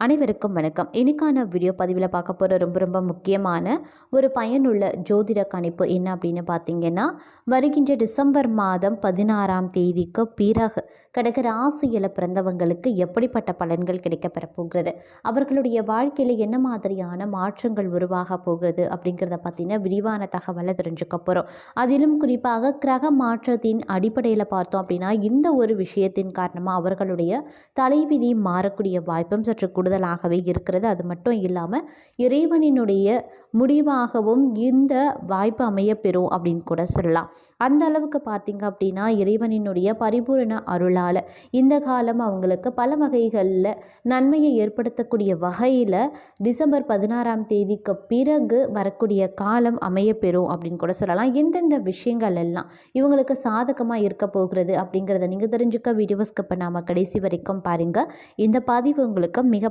அனைவருக்கும் வணக்கம். இன்னைக்கான வீடியோ பதிவில் பார்க்க போகிற ரொம்ப ரொம்ப முக்கியமான ஒரு பயனுள்ள ஜோதிட கணிப்பு என்ன அப்படின்னு பார்த்தீங்கன்னா வருகின்ற டிசம்பர் மாதம் பதினாறாம் தேதிக்கு பிறகு கடக ராசியில் பிறந்தவங்களுக்கு எப்படிப்பட்ட பலன்கள் கிடைக்கப்பெற போகிறது அவர்களுடைய வாழ்க்கையில் என்ன மாதிரியான மாற்றங்கள் உருவாக போகிறது அப்படிங்கிறத பற்றின விரிவான தகவலை தெரிஞ்சுக்க போகிறோம் அதிலும் குறிப்பாக கிரக மாற்றத்தின் அடிப்படையில் பார்த்தோம் அப்படின்னா இந்த ஒரு விஷயத்தின் காரணமாக அவர்களுடைய தலைவிதி மாறக்கூடிய வாய்ப்பும் சற்று கூடுதலாகவே இருக்கிறது. அது மட்டும் இல்லாமல் இறைவனினுடைய முடிவாகவும் இந்த வாய்ப்பு அமையப்பெறும் அப்படின்னு கூட சொல்லலாம். அந்த அளவுக்கு பார்த்தீங்க அப்படின்னா இறைவனினுடைய பரிபூரண அருளால் இந்த காலம் அவங்களுக்கு பல வகைகளில் நன்மையை ஏற்படுத்தக்கூடிய வகையில் டிசம்பர் பதினாறாம் தேதிக்கு பிறகு வரக்கூடிய காலம் அமையப்பெறும் அப்படின்னு கூட சொல்லலாம். எந்தெந்த விஷயங்கள் எல்லாம் இவங்களுக்கு சாதகமாக இருக்க போகிறது அப்படிங்கிறத நீங்கள் தெரிஞ்சுக்க வீடியோஸ்க்கு இப்போ நாம் கடைசி வரைக்கும் பாருங்கள் இந்த பதிவு உங்களுக்கு மிக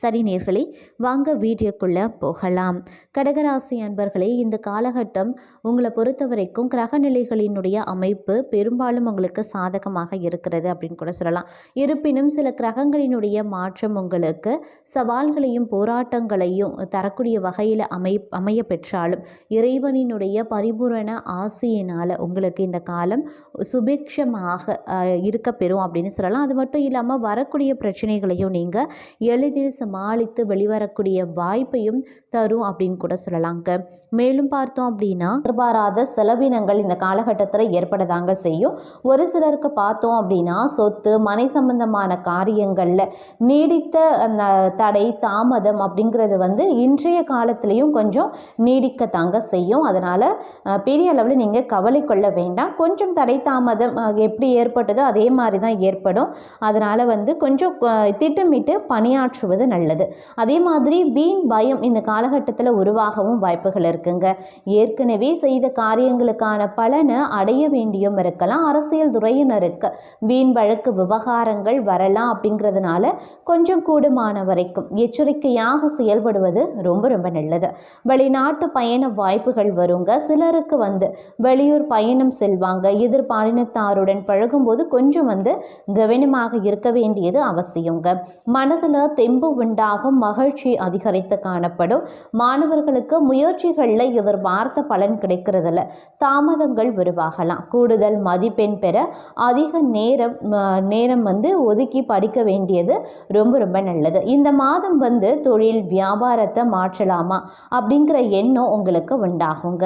சரி நேர்களே வாங்க வீடியோக்குள்ளே போகலாம். கடகராசி அன்பர்களே இந்த காலகட்டம் உங்களை பொறுத்த வரைக்கும் கிரகநிலைகளினுடைய அமைப்பு பெரும்பாலும் உங்களுக்கு சாதகமாக இருக்கிறது அப்படின்னு கூட சொல்லலாம். இருப்பினும் சில கிரகங்களினுடைய மாற்றம் உங்களுக்கு சவால்களையும் போராட்டங்களையும் தரக்கூடிய வகையில் அமை அமைய பெற்றாலும் இறைவனினுடைய பரிபூரண ஆசையினால் உங்களுக்கு இந்த காலம் சுபிக்ஷமாக இருக்க பெறும் அப்படின்னு சொல்லலாம். அது மட்டும் இல்லாமல் வரக்கூடிய பிரச்சனைகளையும் நீங்கள் எளிதில் சமாளித்து வெளிவரக்கூடிய வாய்ப்பையும் தரும் அப்படின்னு கூட சொல்லலாங்க. மேலும் பார்த்தோம் அப்படின்னா எதிர்பாராத செலவினங்கள் இந்த காலகட்டத்தில் ஏற்படதாங்க செய்யும். ஒரு சிலருக்கு பார்த்தோம் அப்படின்னா சொத்து மனை சம்பந்தமான காரியங்களில் நீடித்த அந்த தடை தாமதம் அப்படிங்கிறது வந்து இன்றைய காலத்திலையும் கொஞ்சம் நீடிக்கத்தாங்க செய்யும். அதனால் பெரிய அளவில் நீங்கள் கவலை கொள்ள வேண்டாம். கொஞ்சம் தடை தாமதம் எப்படி ஏற்பட்டதோ அதே மாதிரி தான் ஏற்படும். அதனால் வந்து கொஞ்சம் திட்டமிட்டு பணியாற்றுவது நல்லது. அதே மாதிரி வீண் பயம் இந்த காலகட்டத்தில் உருவாகவும் வாய்ப்புகள் இருக்குங்க. ஏற்கனவே செய்த காரியங்களுக்கான பலனை அடைய வேண்டியும் இருக்கலாம். அரசியல் துறையினருக்கு வீண் வழக்கு விவகாரங்கள் வரலாம் அப்படிங்கிறதுனால கொஞ்சம் கூடுமான வரைக்கும் எச்சரிக்கையாக செயல்படுவது ரொம்ப ரொம்ப நல்லது. வெளிநாட்டு பயண வாய்ப்புகள் வருங்க. சிலருக்கு வந்து வெளியூர் பயணம் செல்வாங்க. எதிர்பாலினத்தாருடன் பழகும்போது கொஞ்சம் வந்து கவனமாக இருக்க வேண்டியது அவசியங்க. மனதில் தெம்பு உண்டாகும் மகிழ்ச்சி அதிகரித்து காணப்படும். மாணவர்களுக்கு முயற்சிகளில் எதிர்பார்த்த பலன் கிடைக்கிறதுல தாமதங்கள் உருவாகலாம் கூடுதல் மதிப்பெண் பெற அதிக நேரம் நேரம் வந்து ஒதுக்கி படிக்க வேண்டியது ரொம்ப ரொம்ப நல்லது. இந்த மாதம் வந்து தொழில் வியாபாரத்தை மாற்றலாமா அப்படிங்கிற எண்ணம் உங்களுக்கு உண்டாகுங்க.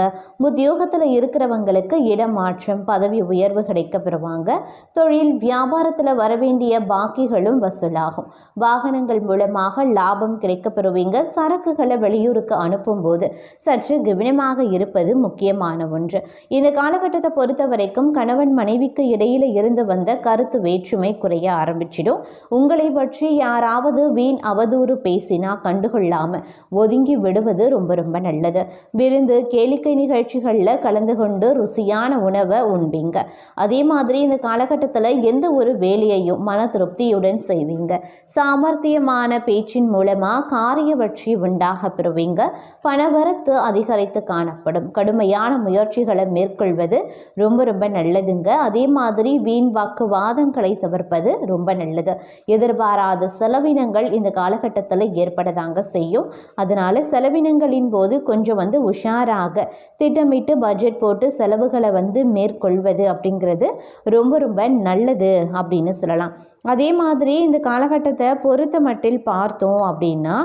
உத்தியோகத்தில் இருக்கிறவங்களுக்கு இடமாற்றம் பதவி உயர்வு கிடைக்க பெறுவாங்க. தொழில் வியாபாரத்தில் வர வேண்டிய பாக்கிகளும் வசூலாகும். வாகனங்கள் மூலமாக லாபம் கிடைக்க பெறுவீங்க சரக்குகளை வெளியூருக்கு அனுப்பும்போது சற்று கவனமாக இருப்பது முக்கியமான ஒன்று. இந்த காலகட்டத்தை பொறுத்த வரைக்கும் கணவன் மனைவிக்கு இடையில இருந்து வந்த கருத்து வேற்றுமை குறைய ஆரம்பிச்சிடும். உங்களை பற்றி யாராவது வீண் அவதூறு பேசினா கண்டுகொள்ளாம ஒதுங்கி விடுவது ரொம்ப ரொம்ப நல்லது. விருந்து கேளிக்கை நிகழ்ச்சிகளில் கலந்து கொண்டு ருசியான உணவை உண்பீங்க. அதே மாதிரி இந்த காலகட்டத்தில் எந்த ஒரு வேலையையும் மன திருப்தியுடன் செய்வீங்க. சாமர்த்தியமான பேச்சின் மூலமாக காரிய வெற்றி உண்டாக பெறுவீங்க. பணவரத்து அதிகரித்து காணப்படும். கடுமையான முயற்சிகளை மேற்கொள்வது ரொம்ப ரொம்ப நல்லதுங்க. அதே மாதிரி வீண் வாக்குவாதங்களை தவிர்ப்பது ரொம்ப நல்லது. எதிர்பாராத செலவினங்கள் இந்த காலகட்டத்தில் ஏற்படதாங்க செய்யும். அதனால செலவினங்களின் போது கொஞ்சம் வந்து உஷாராக திட்டமிட்டு பட்ஜெட் போட்டு செலவுகளை வந்து மேற்கொள்வது அப்படிங்கிறது ரொம்ப ரொம்ப நல்லது அப்படின்னு சொல்லலாம். அதே மாதிரி இந்த காலகட்டத்தை பொறுத்த மட்டில் பார்த்தோம் அப்படின்னா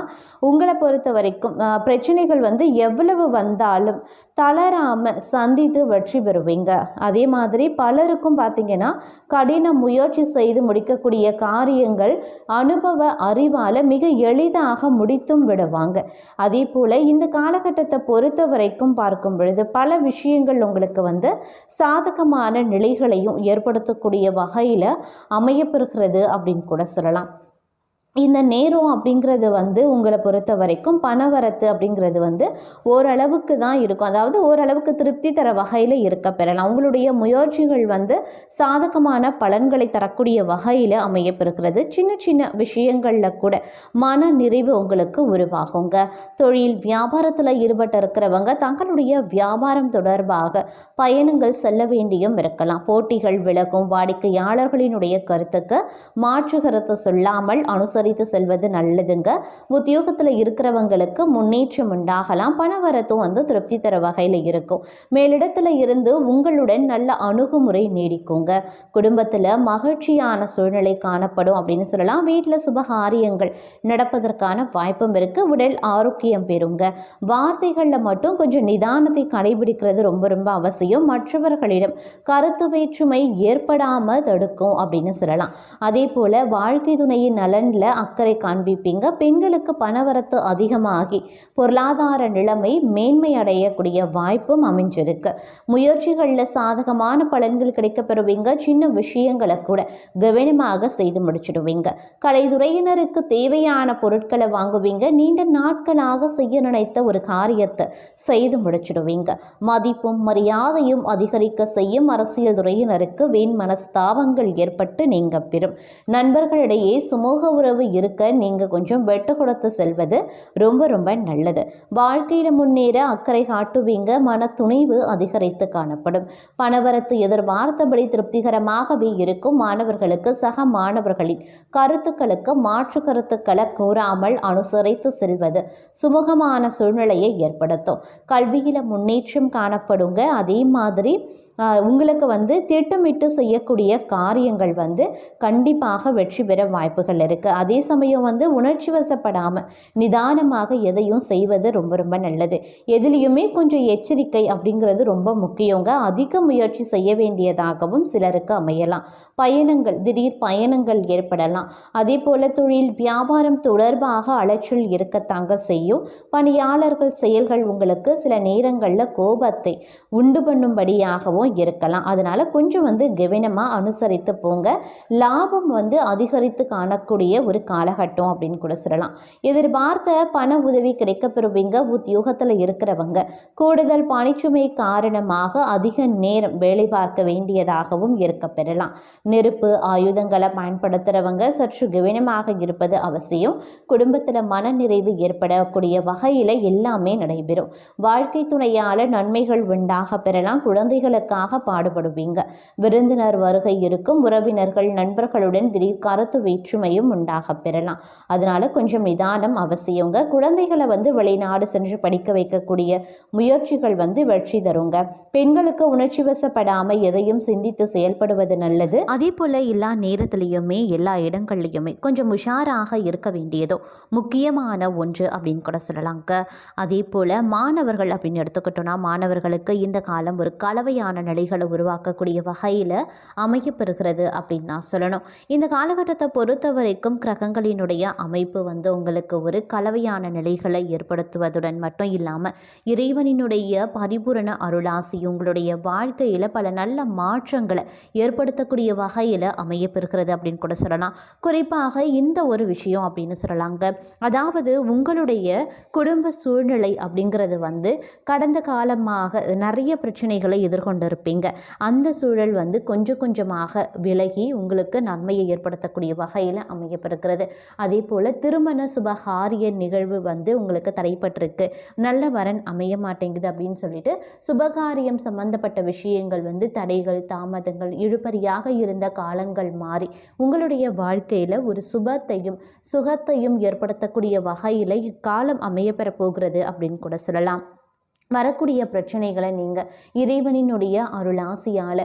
உங்களை பொறுத்த வரைக்கும் பிரச்சனைகள் வந்து எவ்வளவு வந்தாலும் தளராமல் சந்தித்து வெற்றி பெறுவீங்க. அதே மாதிரி பலருக்கும் பார்த்திங்கன்னா கடின முயற்சி செய்து முடிக்கக்கூடிய காரியங்கள் அனுபவ அறிவால் மிக எளிதாக முடித்தும் விடுவாங்க. அதே போல் இந்த காலகட்டத்தை பொறுத்த வரைக்கும் பார்க்கும் பொழுது பல விஷயங்கள் உங்களுக்கு வந்து சாதகமான நிலைகளையும் ஏற்படுத்தக்கூடிய வகையில் அமையப்பெறுகிறது அப்படின்னு கூட சொல்லலாம். இந்த நேரம் அப்படிங்கிறது வந்து உங்களை பொறுத்த வரைக்கும் பணவரத்து அப்படிங்கிறது வந்து ஓரளவுக்கு தான் இருக்கும். அதாவது ஓரளவுக்கு திருப்தி தர வகையில் இருக்க பெறலாம். உங்களுடைய முயற்சிகள் வந்து சாதகமான பலன்களை தரக்கூடிய வகையில் அமையப்பெறுகிறது. சின்ன சின்ன விஷயங்களில் கூட மன நிறைவு உங்களுக்கு உருவாகுங்க. தொழில் வியாபாரத்தில் ஈடுபட்டு இருக்கிறவங்க தங்களுடைய வியாபாரம் தொடர்பாக பயணங்கள் செல்ல வேண்டியும் இருக்கலாம். போட்டிகள் விலகும். வாடிக்கையாளர்களினுடைய கருத்துக்கு மாற்று கருத்து சொல்லாமல் அனுசரி அனுசரித்து செல்வது நல்லதுங்க. உத்தியோகத்தில் இருக்கிறவங்களுக்கு முன்னேற்றம் உண்டாகலாம். பணவரத்தும் வந்து திருப்தி தர வகையில் இருக்கும். மேலிடத்தில் இருந்து உங்களுடன் நல்ல அணுகுமுறை நீடிக்குங்க. குடும்பத்தில் மகிழ்ச்சியான சூழ்நிலை காணப்படும் அப்படின்னு சொல்லலாம். வீட்டில் சுபகாரியங்கள் நடப்பதற்கான வாய்ப்பும் இருக்குது உடல் ஆரோக்கியம் பெறுங்க. வார்த்தைகளில் மட்டும் கொஞ்சம் நிதானத்தை கடைபிடிக்கிறது ரொம்ப ரொம்ப அவசியம். மற்றவர்களிடம் கருத்து வேற்றுமை ஏற்படாமல் தடுக்கும் அப்படின்னு சொல்லலாம். அதே போல் வாழ்க்கை துணையின் நலனில் அக்கறை காண்பிப்பீங்க. பெண்களுக்கு பணவரத்து அதிகமாகி பொருளாதார நிலைமை மேன்மை அடையக்கூடிய வாய்ப்பும் அமைஞ்சிருக்கு. முயற்சிகளில் சாதகமான பலன்கள் கிடைக்கப்பெறுவீங்க. சின்ன விஷயங்களை கூட கவனமாக செய்து முடிச்சிடுவீங்க. கலைத்துறையினருக்கு தேவையான பொருட்களை வாங்குவீங்க. நீண்ட நாட்களாக செய்ய நினைத்த ஒரு காரியத்தை செய்து முடிச்சிடுவீங்க. மதிப்பும் மரியாதையும் அதிகரிக்க செய்யும் அரசியல் துறையினருக்கு வீண் மனஸ்தாபங்கள் ஏற்பட்டு நீங்க பெறும். நண்பர்களிடையே சுமூக உறவு உறவு இருக்க நீங்கள் கொஞ்சம் வெட்டு கொடுத்து செல்வது ரொம்ப ரொம்ப நல்லது. வாழ்க்கையில் முன்னேற அக்கறை காட்டுவீங்க. மன துணிவு அதிகரித்து காணப்படும். பணவரத்து எதிர்பார்த்தபடி திருப்திகரமாகவே இருக்கும் மாணவர்களுக்கு சக மாணவர்களின் கருத்துக்களுக்கு மாற்று கருத்துக்களை கூறாமல் அனுசரித்து செல்வது சுமூகமான சூழ்நிலையை ஏற்படுத்தும். கல்வியில் முன்னேற்றம் காணப்படுங்க. அதே மாதிரி உங்களுக்கு வந்து திட்டமிட்டு செய்யக்கூடிய காரியங்கள் வந்து கண்டிப்பாக வெற்றி பெற வாய்ப்புகள் இருக்குது அதே சமயம் வந்து உணர்ச்சி வசப்படாமல் நிதானமாக எதையும் செய்வது ரொம்ப ரொம்ப நல்லது. எதுலேயுமே கொஞ்சம் எச்சரிக்கை அப்படிங்கிறது ரொம்ப முக்கியங்க. அதிக முயற்சி செய்ய வேண்டியதாகவும் சிலருக்கு அமையலாம். பயணங்கள் திடீர் பயணங்கள் ஏற்படலாம். அதே போல் தொழில் வியாபாரம் தொடர்பாக அலைச்சல் இருக்கத்தாங்க செய்யும். பணியாளர்கள் செயல்கள் உங்களுக்கு சில நேரங்களில் கோபத்தை உண்டு பண்ணும்படியாகவும் இருக்கலாம். அதனால் கொஞ்சம் வந்து கவனமாக அனுசரித்து போங்க. லாபம் வந்து அதிகரித்து காணக்கூடிய ஒரு காலகட்டம் அப்படின்னு கூட சொல்லலாம். எதிர்பார்த்த பண உதவி கிடைக்கப்பெறுவீங்க உத்தியோகத்தில் இருக்கிறவங்க. கூடுதல் பணிச்சுமை காரணமாக அதிக நேரம் வேலை பார்க்க வேண்டியதாகவும் இருக்க பெறலாம். நெருப்பு ஆயுதங்களை பயன்படுத்துகிறவங்க சற்று கவனமாக இருப்பது அவசியம். குடும்பத்தில் மனநிறைவு ஏற்படக்கூடிய வகையில் எல்லாமே நடைபெறும். வாழ்க்கை துணையால் நன்மைகள் உண்டாக பெறலாம். குழந்தைகளுக்கு அதற்காக பாடுபடுவீங்க. விருந்தினர் வருகை இருக்கும் உறவினர்கள் நண்பர்களுடன் திடீர் கருத்து வேற்றுமையும் உண்டாக பெறலாம். அதனால கொஞ்சம் நிதானம் அவசியங்க. குழந்தைகளை வந்து வெளிநாடு சென்று படிக்க வைக்கக்கூடிய முயற்சிகள் வந்து வெற்றி தருங்க. பெண்களுக்கு உணர்ச்சி வசப்படாம எதையும் சிந்தித்து செயல்படுவது நல்லது. அதே போல எல்லா நேரத்திலையுமே எல்லா இடங்கள்லையுமே கொஞ்சம் உஷாராக இருக்க வேண்டியதோ முக்கியமான ஒன்று அப்படின்னு கூட சொல்லலாங்க. அதே போல மாணவர்கள் அப்படின்னு எடுத்துக்கிட்டோம்னா மாணவர்களுக்கு இந்த காலம் ஒரு கலவையான நிலைகளை உருவாக்கக்கூடிய வகையில் அமையப்பெறுகிறது அப்படின்னு தான் சொல்லணும். இந்த காலகட்டத்தை பொறுத்த வரைக்கும் கிரகங்களினுடைய அமைப்பு வந்து உங்களுக்கு ஒரு கலவையான நிலைகளை ஏற்படுத்துவதுடன் மட்டும் இல்லாமல் இறைவனினுடைய பரிபூரண அருளாசி உங்களுடைய வாழ்க்கையில் பல நல்ல மாற்றங்களை ஏற்படுத்தக்கூடிய வகையில் அமையப்பெறுகிறது அப்படின்னு கூட சொல்லலாம். குறிப்பாக இந்த ஒரு விஷயம் அப்படின்னு சொல்லலாங்க. அதாவது உங்களுடைய குடும்ப சூழ்நிலை அப்படிங்கிறது வந்து கடந்த காலமாக நிறைய பிரச்சனைகளை எதிர்கொண்டு இருப்பீங்க அந்த சூழல் வந்து கொஞ்சம் கொஞ்சமாக விலகி உங்களுக்கு நன்மையை ஏற்படுத்தக்கூடிய வகையில் அமையப்படுகிறது அதே போல் திருமண சுபகாரிய நிகழ்வு வந்து உங்களுக்கு தடைப்பட்டிருக்கு. நல்ல வரன் அமைய மாட்டேங்குது அப்படின்னு சொல்லிட்டு சுபகாரியம் சம்பந்தப்பட்ட விஷயங்கள் வந்து தடைகள் தாமதங்கள் இழுபறியாக இருந்த காலங்கள் மாறி உங்களுடைய வாழ்க்கையில் ஒரு சுபத்தையும் சுகத்தையும் ஏற்படுத்தக்கூடிய வகையில் இக்காலம் அமையப்பெற போகிறது அப்படின்னு கூட சொல்லலாம். வரக்கூடிய பிரச்சனைகளை நீங்கள் இறைவனினுடைய அருளாசியால்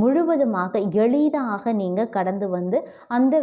முழுவதுமாக எளிதாக நீங்கள் கடந்து வந்து அந்த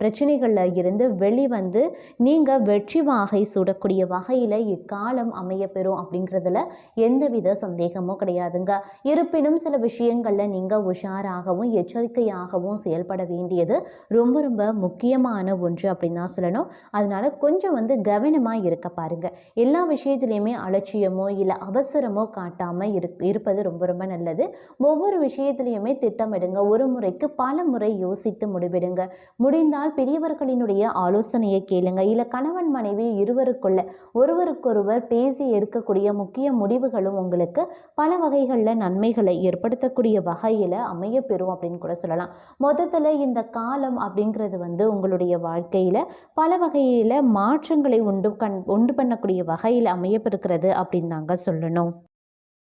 பிரச்சனைகளில் இருந்து வெளிவந்து நீங்கள் வெற்றி வாகை சூடக்கூடிய வகையில் இக்காலம் அமையப்பெறும் அப்படிங்கிறதுல எந்தவித சந்தேகமும் கிடையாதுங்க. இருப்பினும் சில விஷயங்களில் நீங்கள் உஷாராகவும் எச்சரிக்கையாகவும் செயல்பட வேண்டியது ரொம்ப ரொம்ப முக்கியமான ஒன்று அப்படின்னு தான் சொல்லணும். அதனால் கொஞ்சம் வந்து கவனமாக இருக்க பாருங்கள் எல்லா விஷயத்துலையுமே அலட்சியமோ இல்லை அவசரமோ காட்டாமல் இரு இருப்பது ரொம்ப ரொம்ப நல்லது. ஒவ்வொரு விஷயத்துலையுமே திட்டமிடுங்க. ஒரு முறைக்கு பல முறை யோசித்து முடிவெடுங்க. முடிந்தால் பெரியவர்களினுடைய ஆலோசனையை கேளுங்க. இல்லை கணவன் மனைவி இருவருக்குள்ள ஒருவருக்கொருவர் பேசி எடுக்கக்கூடிய முக்கிய முடிவுகளும் உங்களுக்கு பல வகைகளில் நன்மைகளை ஏற்படுத்தக்கூடிய வகையில் அமையப்பெறும் அப்படின்னு கூட சொல்லலாம். மொத்தத்தில் இந்த காலம் அப்படிங்கிறது வந்து உங்களுடைய வாழ்க்கையில் பல வகையில் மாற்றங்களை உண்டு கண் உண்டு பண்ணக்கூடிய வகையில் அமையப்பெறுகிறது அப்படின்னு தாங்க சொல்லணும்